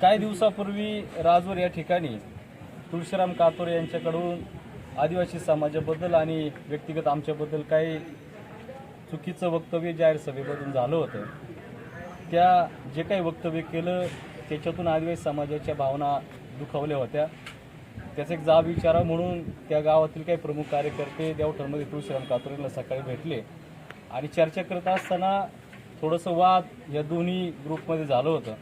काही दिवसापूर्वी राजवर या ठिकाणी तुळशीराम कातोरे यांच्याकडून आदिवासी समाजाबद्दल आणि व्यक्तिगत आमच्याबद्दल काही चुकीचं वक्तव्य जाहीर सभेमधून झालं होतं. त्या जे काही वक्तव्य केलं त्याच्यातून आदिवासी समाजाच्या भावना दुखावल्या होत्या. त्याचा एक जाब विचारा म्हणून त्या गावातील काही प्रमुख कार्यकर्ते देवठणमध्ये तुळशीराम कातोरेंना सकाळी भेटले आणि चर्चा करत असताना थोडंसं वाद या दोन्ही ग्रुपमध्ये झालं होतं.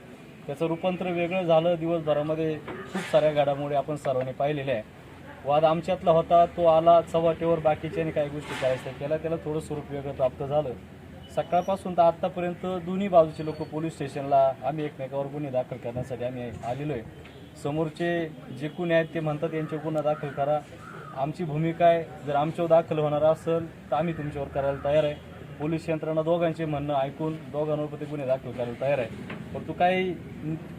त्याचं रूपांतर वेगळं झालं दिवसभरामध्ये. खूप साऱ्या घडामोडी आपण सर्वांनी पाहिलेल्या आहे वाद आमच्यातला होता तो आला चव्हाटेवर बाकीच्याने काही गोष्टी करायच्या केल्या त्याला थोडं स्वरूप वेगळं प्राप्त झालं. सकाळपासून तर आत्तापर्यंत दोन्ही बाजूचे लोक पोलीस स्टेशनला आम्ही एकमेकावर गुन्हे दाखल करण्यासाठी आम्ही आलेलो आहे. समोरचे जे कोणी आहेत ते म्हणतात यांच्यावर गुन्हा दाखल करा. आमची भूमिका आहे जर आमच्यावर दाखल होणार असेल तर आम्ही तुमच्यावर करायला तयार आहे. पोलीस यंत्रणा दोघांचे म्हणणं ऐकून दोघांवर गुन्हे दाखल करायला तयार आहे. परंतु काही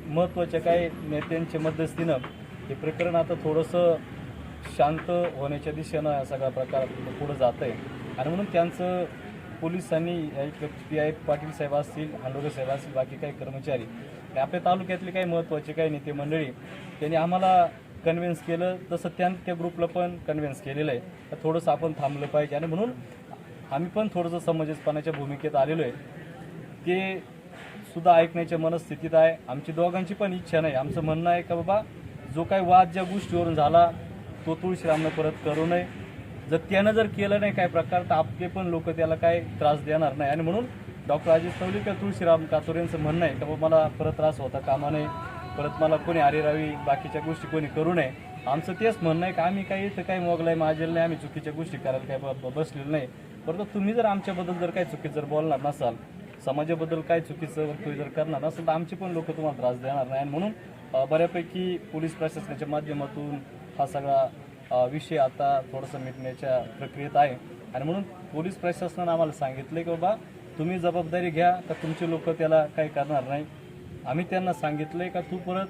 महत्त्वाच्या काही नेत्यांच्या मध्यस्थीनं हे प्रकरण आता थोडंसं शांत होण्याच्या दिशेनं हा सगळा प्रकार पुढं जात आहे. आणि म्हणून त्यांचं पोलिसांनी एक पी आय पाटील साहेब असतील हांडोरे साहेब असतील बाकी काही कर्मचारी आपल्या तालुक्यातले काही महत्त्वाचे काही नेते मंडळी त्यांनी आम्हाला कन्व्हिन्स केलं. तसं त्या त्या ग्रुपला पण कन्व्हिन्स केलेलं आहे. तर थोडंसं आपण थांबलं पाहिजे. आणि म्हणून आम्ही पण थोडंसं समजेसपणाच्या भूमिकेत आलेलो आहे. ते सुद्धा ऐकण्याच्या मनस्थितीत आहे. आमची दोघांची पण इच्छा नाही. आमचं म्हणणं आहे का बाबा जो काही वाद ज्या गोष्टीवरून झाला तो तुळशीरामनं परत करू नये. जर त्यानं जर केलं नाही काय प्रकार तर आपले पण लोक त्याला काय त्रास देणार नाही. आणि म्हणून डॉक्टर अजित किंवा तुळशीराम कातोरेंचं म्हणणं आहे का बाबा मला परत त्रास होता कामा नये. परत मला कोणी आरेरावी बाकीच्या गोष्टी कोणी करू नये. आमचं तेच म्हणणं आहे का आम्ही काही इथं काही मोगलाय माजेल नाही आम्ही चुकीच्या गोष्टी करायला काही ब- बसलेलो नाही. परंतु तुम्ही जर आमच्याबद्दल जर काही चुकीचं जर बोलणार नसाल समाजाबद्दल काय चुकीचं वक्तव्य जर करणार नसेल तर आमचे पण लोक तुम्हाला त्रास देणार नाही. आणि म्हणून बऱ्यापैकी पोलीस प्रशासनाच्या माध्यमातून हा सगळा विषय आता थोडासा मिटण्याच्या प्रक्रियेत आहे. आणि म्हणून पोलीस प्रशासनानं आम्हाला सांगितलं की बाबा तुम्ही जबाबदारी घ्या तर तुमचे लोक त्याला काही करणार नाही. आम्ही त्यांना सांगितलं आहे का तू परत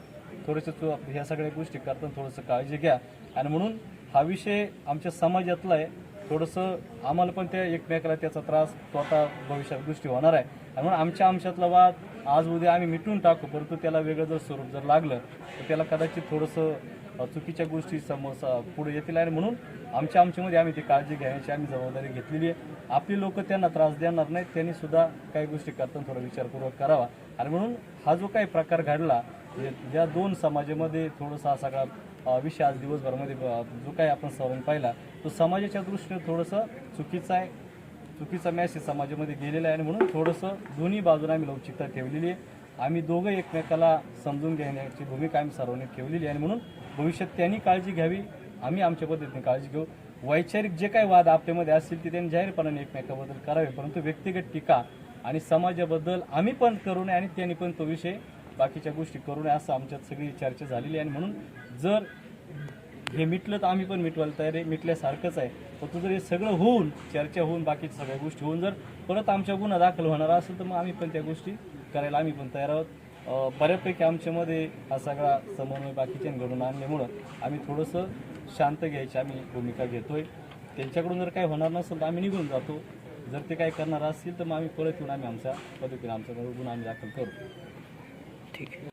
थोडंसं तू ह्या सगळ्या गोष्टी करताना थोडंसं काळजी घ्या. आणि म्हणून हा विषय आमच्या समाजातला आहे. थोडंसं आम्हाला पण त्या एकमेकाला त्याचा त्रास स्वतः भविष्यात गोष्टी होणार आहे. आणि म्हणून आमच्या आमच्यातला वाद आज उद्या आम्ही मिटून टाकू परंतु त्याला वेगळं जर स्वरूप जर लागलं तर त्याला कदाचित थोडंसं चुकीच्या गोष्टी समोर पुढे येतील आणि म्हणून आमच्या आमच्यामध्ये आम्ही ती काळजी घ्यायची आम्ही जबाबदारी घेतलेली आहे. आपली लोक त्यांना त्रास देणार नाहीत त्यांनी सुद्धा काही गोष्टी करताना थोडा विचारपूर्वक करावा. आणि म्हणून हा जो काही प्रकार घडला जे- ज्या दोन समाजामध्ये थोडंसं हा सगळा विषय आज दिवसभरामध्ये जो काही आपण सवरण पाहिला तो समाजाच्या दृष्टीने थोडंसं चुकीचं आहे. चुकीचा मॅसेज समाजामध्ये गेलेला आहे आणि म्हणून थोडंसं दोन्ही बाजूने आम्ही लवचिकता ठेवलेली आहे. आम्ही दोघं एकमेकाला समजून घेण्याची भूमिका आम्ही सर्वांनी ठेवलेली आहे आणि म्हणून भविष्यात त्यांनी काळजी घ्यावी. आम्ही आमच्या पद्धतीने काळजी घेऊ. वैचारिक जे काही वाद आपल्यामध्ये असतील ते त्यांनी जाहीरपणाने एकमेकाबद्दल करावे. परंतु व्यक्तिगत टीका आणि समाजाबद्दल आम्ही पण करू नये आणि त्यांनी पण तो विषय बाकीच्या गोष्टी करू नये असं आमच्यात सगळी चर्चा झालेली आहे. आणि म्हणून जर हे मिटलं तर आम्ही पण मिटवायला तयार आहे. मिटल्यासारखंच आहे. परंतु जर हे सगळं होऊन चर्चा होऊन बाकीच्या सगळ्या गोष्टी होऊन जर परत आमच्या गुन्हा दाखल होणार असेल तर मग आम्ही पण त्या गोष्टी करायला आम्ही पण तयार आहोत. बऱ्यापैकी आमच्यामध्ये हा सगळा समन्वय बाकीच्या घडून आणल्यामुळं आम्ही थोडंसं शांत घ्यायची आम्ही भूमिका घेतोय. त्यांच्याकडून जर काही होणार नसेल तर आम्ही निघून जातो. जर ते काही करणार असतील तर मग आम्ही परत येऊन आम्ही आमच्या पद्धतीने आमचा गुन्हा आम्ही दाखल करू. ठीक आहे.